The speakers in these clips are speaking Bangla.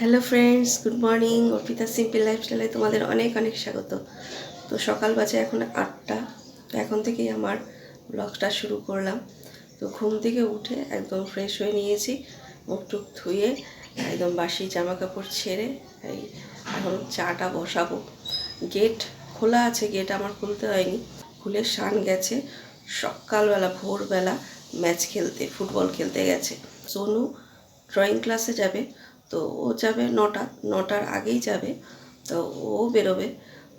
Hello friends good morning Arpita simple লাইফস্টাইলে তোমাদের অনেক অনেক স্বাগত। তো সকাল বাজে এখন আটটা। তো এখন থেকেই আমার ব্লগটা শুরু করলাম। তো ঘুম থেকে উঠে একদম ফ্রেশ হয়ে নিয়েছি। মুখ টুক ধুয়ে একদম বাসি জামা কাপড় ছেড়ে এই এখন চাটা বসাবো। গেট খোলা আছে গেট আমার খুলতে হয়নি। খুলে শান গেছে। সকালবেলা, ভোরবেলা ম্যাচ খেলতে ফুটবল খেলতে গেছে। সোনু ড্রয়িং ক্লাসে যাবে। তো ও যাবে নটা, নটার আগেই যাবে, তো ও বেরোবে।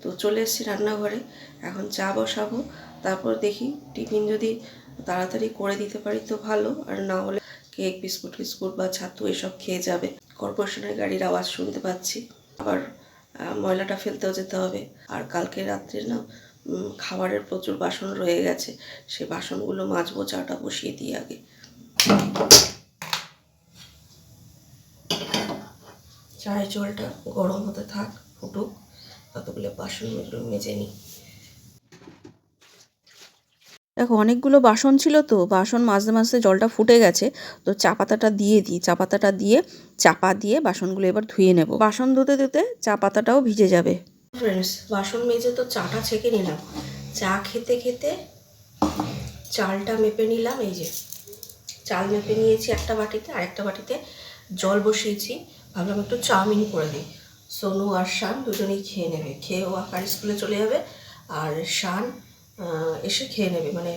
তো চলে এসেছি রান্নাঘরে, এখন চা বসাবো, তারপর দেখি টিফিন যদি তাড়াতাড়ি করে দিতে পারি তো ভালো, আর না হলে কেক, বিস্কুট বিস্কুট বা ছাতু এসব খেয়ে যাবে। কর্পোরেশনের গাড়ির আওয়াজ শুনতে পাচ্ছি। আবার ময়লাটা ফেলতেও যেতে হবে। আর কালকে রাত্রে না খাবারের প্রচুর বাসন রয়ে গেছে। সে বাসনগুলো মাজবো, চাটা বসিয়ে দিই আগে। চায়ের জলটা গরম হতে থাক ফুটুক। ততগুলো বাসন মেজে নিই। দেখো অনেকগুলো বাসন ছিল তো বাসন মাঝে মাঝে জলটা ফুটে গেছে। তো চা পাতাটা দিয়ে দিই চা পাতাটা দিয়ে চাপা দিয়ে বাসনগুলো এবার ধুয়ে নেব। বাসন ধুতে ধুতে চা পাতাটাও ভিজে যাবে। ফ্রেন্ডস বাসন মেজে তো চাটা ছেঁকে নিলাম। চা খেতে খেতে চালটা মেপে নিলাম এই যে। চাল মেপে নিয়েছি একটা বাটিতে আর একটা বাটিতে জল বসিয়েছি। ভাবলাম একটু চাউমিন করে দিই। সোনু আর শান দুজনেই খেয়ে নেবে। খেয়ে ও আকার স্কুলে চলে যাবে। আর শান এসে খেয়ে নেবে। মানে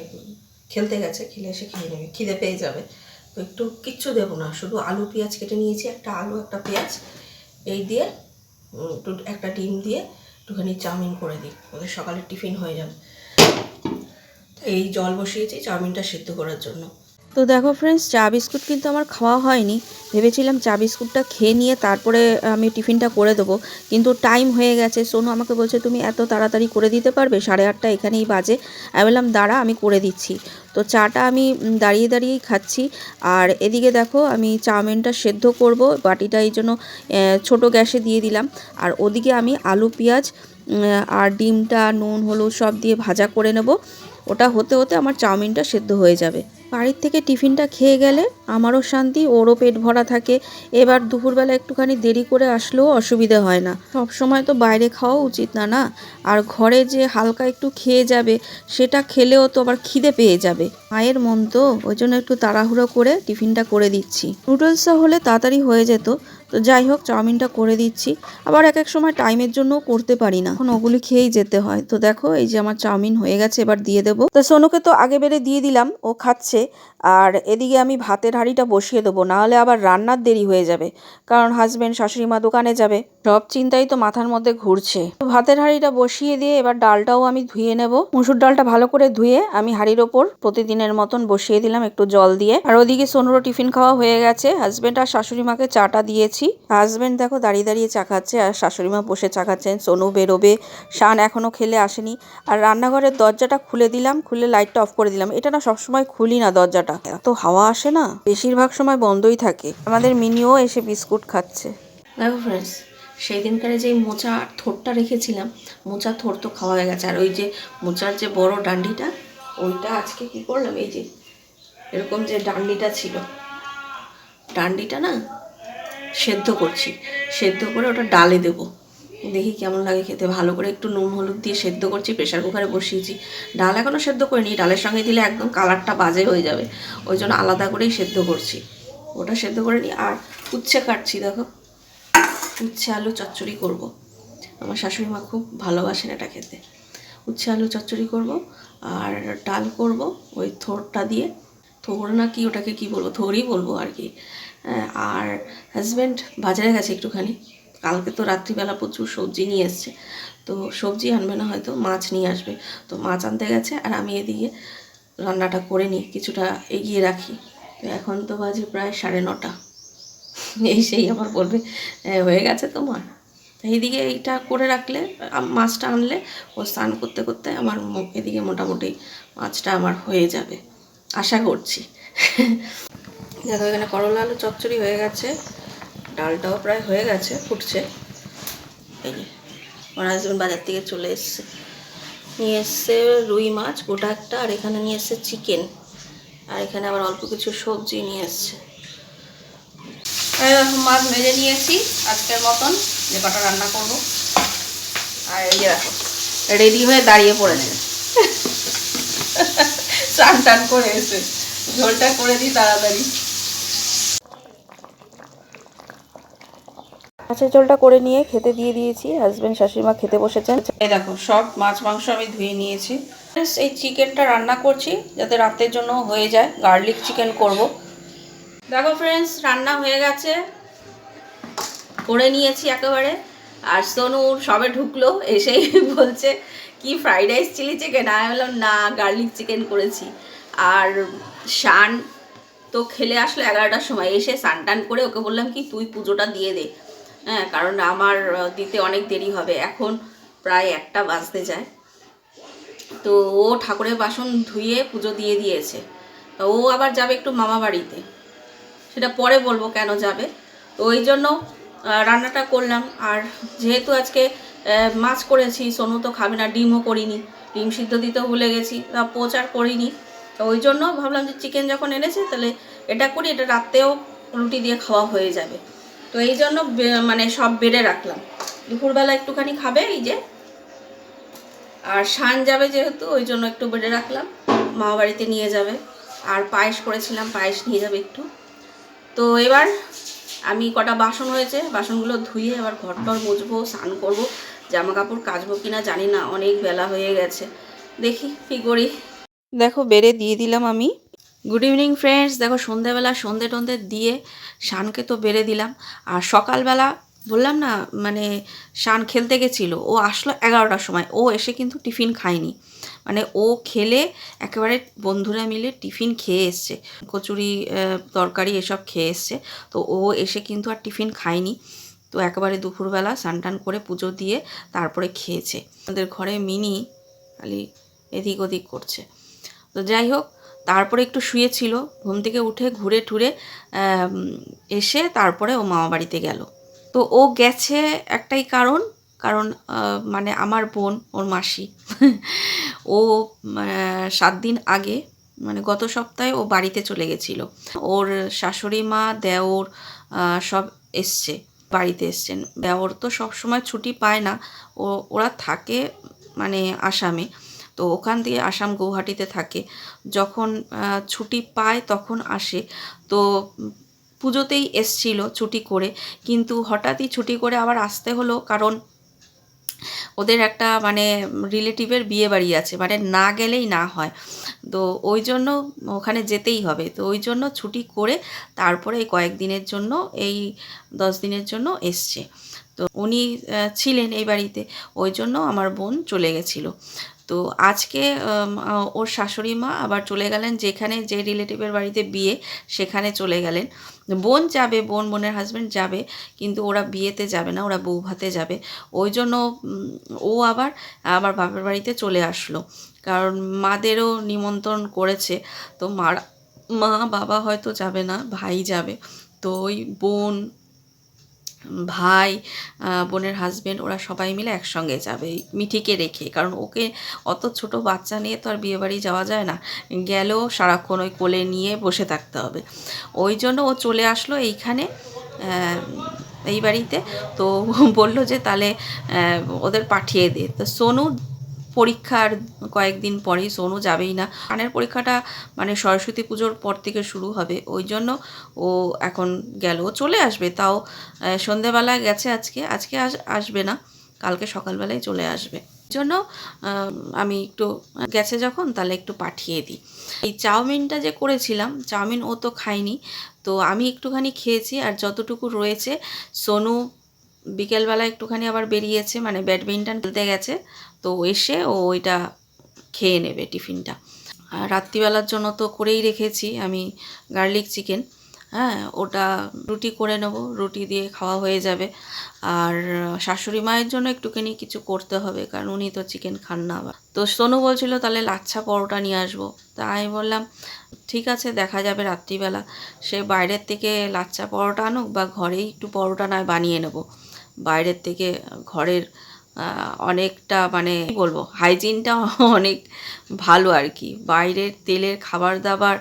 খেলতে গেছে, খেলে এসে খেয়ে নেবে। খিদে পেয়ে যাবে। তো একটু কিচ্ছু দেবো না। শুধু আলু পেঁয়াজ কেটে নিয়েছি, একটা আলু, একটা পেঁয়াজ। এই দিয়ে একটু, একটা ডিম দিয়ে একটুখানি চাউমিন করে দিই। ওদের সকালে টিফিন হয়ে যাবে। এই জল বসিয়েছি চাউমিনটা সিদ্ধ করার জন্য। তো দেখো ফ্রেন্ডস চা বিস্কুট কিন্তু আমার খাওয়া হয়নি। ভেবেছিলাম চা বিস্কুটটা খেয়ে নিয়ে তারপরে আমি টিফিনটা করে দেবো। কিন্তু টাইম হয়ে গেছে। সোনু আমাকে বলছে, তুমি এত তাড়াতাড়ি করে দিতে পারবে? সাড়ে আটটা এখানেই বাজে। আমি বললাম, দাঁড়া, আমি করে দিচ্ছি। তো চাটা আমি দাঁড়িয়ে দাঁড়িয়েই খাচ্ছি। আর এদিকে দেখো, আমি চাউমিনটা সেদ্ধ করব। বাটিটা এই জন্য ছোটো গ্যাসে দিয়ে দিলাম। আর ওদিকে আমি আলু, পেঁয়াজ আর ডিমটা, নুন, হলুদ সব দিয়ে ভাজা করে নেব। ওটা হতে হতে আমার চাউমিনটা সেদ্ধ হয়ে যাবে। বাড়ির থেকে টিফিনটা খেয়ে গেলে আমারও শান্তি, ওরও পেট ভরা থাকে। এবার দুপুরবেলা একটুখানি দেরি করে আসলেও অসুবিধে হয় না। সব সময় তো বাইরে খাওয়া উচিত না না? আর ঘরে যে হালকা একটু খেয়ে যাবে, সেটা খেলেও তো আবার খিদে পেয়ে যাবে। মায়ের মন তো, ওই জন্য একটু তাড়াহুড়ো করে টিফিনটা করে দিচ্ছি। নুডলসটা হলে তাড়াতাড়ি হয়ে যেত। তো যাই হোক, চাউমিনটা করে দিচ্ছি। আবার এক এক সময় টাইমের জন্য করতে পারি না। এখন ওগুলি খেয়েই যেতে হয়। তো দেখো, এই যে আমার চাউমিন হয়ে গেছে, এবার দিয়ে দেবো। তো সোনুকে তো আগে বেড়ে দিয়ে দিলাম, ও খাচ্ছে। আর এদিকে আমি ভাতের হাঁড়িটা বসিয়ে দেবো, নাহলে আবার রান্নার দেরি হয়ে যাবে। কারণ হাজব্যান্ড শাশুড়ি মা দোকানে যাবে। সব চিন্তাই তো মাথার মধ্যে ঘুরছে। তো ভাতের হাঁড়িটা বসিয়ে দিয়ে এবার ডালটাও আমি ধুয়ে নেব। মুসুর ডালটা ভালো করে ধুয়ে আমি হাঁড়ির ওপর প্রতিদিনের মতন বসিয়ে দিলাম একটু জল দিয়ে। আর ওদিকে সোনুরও টিফিন খাওয়া হয়ে গেছে। হাজব্যান্ড আর শাশুড়ি মাকে চাটা দিয়েছি। হাজব্যান্ড দেখো দাঁড়িয়ে দাঁড়িয়ে চা খাচ্ছে আর শাশুড়ি মা বসে চা খাচ্ছেন, সোনু বেরোবে, শান এখনও খেলে আসেনি। আর রান্নাঘরের দরজাটা খুলে দিলাম, খুলে লাইটটা অফ করে দিলাম। এটা না সবসময় খুলি না দরজাটা এত হাওয়া আসে না? বেশিরভাগ সময় বন্ধই থাকে। আমাদের মিনিও এসে বিস্কুট খাচ্ছে। দেখো ফ্রেন্ডস সেই দিনকারে যে মোচা থোরটা রেখেছিলাম, মোচা থোর তো খাওয়া হয়ে গেছে। আর ওই যে মোচার যে বড় ডান্ডিটা, ওইটা আজকে কি করলাম? এই যে, এরকম যে ডান্ডিটা ছিল। ডান্ডিটা না সেদ্ধ করছি। সেদ্ধ করে ওটা ডালে দেবো। দেখি কেমন লাগে খেতে। ভালো করে একটু নুন, হলুদ দিয়ে সেদ্ধ করছি প্রেশার কুকারে বসিয়েছি। ডাল এখনও সেদ্ধ করিনি, ডালের সঙ্গে দিলে একদম কালারটা বাজে হয়ে যাবে। ওই জন্য আলাদা করেই সেদ্ধ করছি। ওটা সেদ্ধ করে নিই আর উচ্ছে কাটছি, দেখো। উচ্ছে আলু চচ্চড়ি করব। আমার শাশুড়ি মা খুব ভালোবাসেন এটা খেতে। উচ্ছে আলু চচ্চড়ি করব আর ডাল করব ওই থোরটা দিয়ে। থোর না কি ওটাকে কি বলব? থোরই বলব আর কি। আর হাজব্যান্ড বাজারে গেছে একটুখানি। কালকে তো রাত্রিবেলা প্রচুর সবজি নিয়ে এসছে। তো সবজি আনবে না হয়তো, মাছ নিয়ে আসবে। তো মাছ আনতে গেছে আর আমি এদিকে রান্নাটা করে নিই, কিছুটা এগিয়ে রাখি। তো এখন তো বাজে প্রায় সাড়ে নটা। এই সেই আমার বলবে হয়ে গেছে তোমার? এইদিকে এইটা করে রাখলে মাছটা আনলে, ও স্নান করতে করতে আমার এদিকে মোটামুটি মাছটা আমার হয়ে যাবে। আশা করছি। দেখো, এখানে করলা আলু চচ্চড়ি হয়ে গেছে। ডালটাও প্রায় হয়ে গেছে, ফুটছে। এই যে আমার হাজব্যান্ড বাজার থেকে চলে এসছে। নিয়ে এসছে রুই মাছ, গোটা একটা, আর এখানে নিয়ে এসছে চিকেন। আর এখানে আবার অল্প কিছু সবজি নিয়ে এসছে। এরকম মাছ মেজে নিয়েছি আজকের মতন, যে কটা রান্না করব। আর এই যে দেখো, রেডি হয়ে দাঁড়িয়ে পড়েছে। চান টান করে এসে, ঝোলটা করে দিই তাড়াতাড়ি। মাছের ঝোলটা করে নিয়ে খেতে দিয়ে দিয়েছি। হাজব্যান্ড শাশুড়িমা খেতে বসেছেন। এই দেখো, সব মাছ, মাংস আমি ধুয়ে নিয়েছি। এই চিকেনটা রান্না করছি, যাতে রাতের জন্য হয়ে যায়। গার্লিক চিকেন করব। দেখো ফ্রেন্ডস রান্না হয়ে গেছে। করে নিয়েছি একেবারে। আর সোনু সবে ঢুকলো, এসেই বলছে, কি ফ্রাইড রাইস চিলি চিকেন আমি বললাম, না গার্লিক চিকেন করেছি। আর শান তো খেলে আসলো এগারোটার সময়। এসে স্নান টান করে ওকে বললাম কি, তুই পুজোটা দিয়ে দে। হ্যাঁ কারণ আমার দিতে অনেক দেরি হবে। এখন প্রায় একটা বাজতে যায়। তো ও ঠাকুরের বাসন ধুয়ে পুজো দিয়ে দিয়েছে। ও আবার যাবে একটু মামা বাড়িতে। সেটা পরে বলব কেন যাবে। তো ওই জন্য রান্নাটা করলাম। আর যেহেতু আজকে মাছ করেছি, সোনু তো খাবে না, ডিমও করিনি। ডিম সিদ্ধ দিতেও ভুলে গেছি, তা পোচ আর করিনি। তো ওই জন্য ভাবলাম যে, চিকেন যখন এনেছে, তাহলে এটা করি, এটা রাত্রেও রুটি দিয়ে খাওয়া হয়ে যাবে। তো এই জন্য মানে সব বেড়ে রাখলাম। দুপুরবেলা একটুখানি খাবে এই যে। আর শান যাবে যেহেতু, ওই জন্য একটু বেড়ে রাখলাম। মামা বাড়িতে নিয়ে যাবে। আর পায়েস করেছিলাম, পায়েস নিয়ে যাবে একটু। তো এবার আমি কটা বাসন হয়েছে, বাসনগুলো ধুয়ে এবার ঘরটর মুছবো, স্নান করব জামা কাপড় কাচবো কিনা জানি না, অনেক বেলা হয়ে গেছে। দেখি কি করি। দেখো, বেড়ে দিয়ে দিলাম আমি। গুড ইভিনিং ফ্রেন্ডস দেখো, সন্ধেবেলা, সন্ধে টন্ধে দিয়ে শানকে তো বেড়ে দিলাম। আর সকালবেলা বললাম না মানে শান খেলতে গেছিল। ও আসলো এগারোটার সময়। ও এসে কিন্তু টিফিন খায়নি। মানে ও খেলে একেবারে বন্ধুরা মিলে টিফিন খেয়ে এসছে। কচুরি তরকারি এসব খেয়ে এসছে। তো ও এসে কিন্তু আর টিফিন খায়নি। তো একেবারে দুপুরবেলা স্নান করে পুজো দিয়ে তারপরে খেয়েছে। আমাদের ঘরে মিনি খালি এদিক ওদিক করছে। তো যাই হোক তারপরে একটু শুয়েছিল ঘুম থেকে উঠে ঘুরে আম, এসে তারপরে ও মামা বাড়িতে গেল। তো ও গেছে একটাই কারণ কারণ মানে আমার বোন ওর মাসি। ও সাত দিন আগে মানে গত সপ্তাহে ও বাড়িতে চলে গেছিল। ওর শাশুড়ি মা দেওর সব এসছে বাড়িতে এসছেন। দেওর তো সব সময় ছুটি পায় না ও ওরা থাকে মানে আসামে। তো ওখান দিয়ে আসাম গৌহাটিতে থাকে। যখন ছুটি পায় তখন আসে। তো পুজোতেই এসছিল ছুটি করে। কিন্তু হঠাৎই ছুটি করে আবার আসতে হলো কারণ ওদের একটা মানে রিলেটিভের বিয়ে বাড়ি আছে। মানে না গেলেই না হয়। তো ওই জন্য ওখানে যেতেই হবে। তো ওই জন্য ছুটি করে তারপরে এই কয়েকদিনের জন্য, এই দশ দিনের জন্য এসছে। তো উনি ছিলেন এই বাড়িতে। ওই জন্য আমার বোন চলে গেছিল। তো আজকে ওর শাশুড়ি মা আবার চলে গেলেন যেখানে যে রিলেটিভের বাড়িতে বিয়ে, সেখানে চলে গেলেন। বোন যাবে, বোন, বোনের হাজব্যান্ড যাবে, কিন্তু ওরা বিয়েতে যাবে না, ওরা বউ ভাতে যাবে। ওই জন্য ও আবার আবার বাপের বাড়িতে চলে আসলো। কারণ মাদেরও নিমন্ত্রণ করেছে। তো মার, মা, বাবা হয়তো যাবে না, ভাই যাবে। তো ওই বোন ভাই বোনের হাজব্যান্ড ওরা সবাই মিলে একসঙ্গে যাবে মিঠিকে রেখে। কারণ ওকে অত ছোট বাচ্চা নিয়ে তো আর বিয়েবাড়ি যাওয়া যায় না। গেলেও সারাক্ষণ ওই কোলে নিয়ে বসে থাকতে হবে। ওই জন্য ও চলে আসলো এইখানে এই বাড়িতে। তো বলল যে তাহলে ওদের পাঠিয়ে দে। তো সোনু পরীক্ষার কয়েকদিন পরেই সোনু যাবেই না। কানের পরীক্ষাটা মানে সরস্বতী পুজোর পর থেকে শুরু হবে। ওই জন্য ও এখন গেল। ও চলে আসবে তাও আহ, সন্ধেবেলা গেছে আজকে। আজকে আস- আসবে না। কালকে সকালবেলায় চলে আসবে। জন্য আমি একটু গেছে যখন তাহলে একটু পাঠিয়ে দিই। এই চাউমিনটা যে করেছিলাম চাউমিন ও তো খায়নি। তো আমি একটুখানি খেয়েছি আর যতটুকু রয়েছে সোনু বিকেলবেলা একটুখানি আবার বেরিয়েছে মানে ব্যাডমিন্টন খেলতে গেছে। তো এসে ও ওইটা খেয়ে নেবে টিফিনটা। আর রাত্রিবেলার জন্য তো করেই রেখেছি আমি গার্লিক চিকেন। হ্যাঁ ওটা রুটি করে নেব, রুটি দিয়ে খাওয়া হয়ে যাবে। আর শাশুড়ি মায়ের জন্য একটুখানি কিছু করতে হবে, কারণ উনি তো চিকেন খান না আবার। তো সোনু বলছিল, তাহলে লাচ্ছা পরোটা নিয়ে আসব। তা আমি বললাম, ঠিক আছে, দেখা যাবে রাত্রিবেলা। সে বাইরের থেকে লাচ্ছা পরোটা আনুক বা ঘরেই একটু পরোটা নয় বানিয়ে নেব। বাইরের থেকে ঘরের অনেকটা মানে বলব হাইজিনটা অনেক ভালো আর কি। বাইরের তেলের খাবার দাবার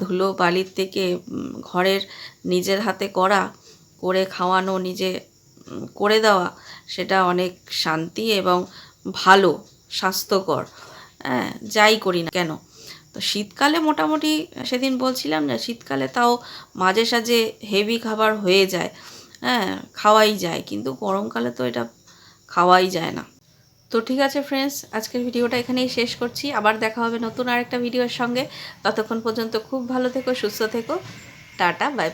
ধুলো বালির থেকে ঘরের নিজের হাতে করা, করে খাওয়ানো, নিজে করে দেওয়া, সেটা অনেক শান্তি এবং ভালো, স্বাস্থ্যকর। হ্যাঁ যাই করি না কেন। তো শীতকালে মোটামুটি, সেদিন বলছিলাম না, শীতকালে তাও মাঝে সাঝে হেভি খাবার হয়ে যায়। হ্যাঁ খাওয়াই যায়। কিন্তু গরমকালে তো এটা খাওয়াই যায় না। তো ঠিক আছে ফ্রেন্ডস আজকের ভিডিওটা এখানেই শেষ করছি। আবার দেখা হবে নতুন আরেকটা ভিডিওর সঙ্গে। ততক্ষণ পর্যন্ত খুব ভালো থেকো, সুস্থ থেকো। Tata bye bye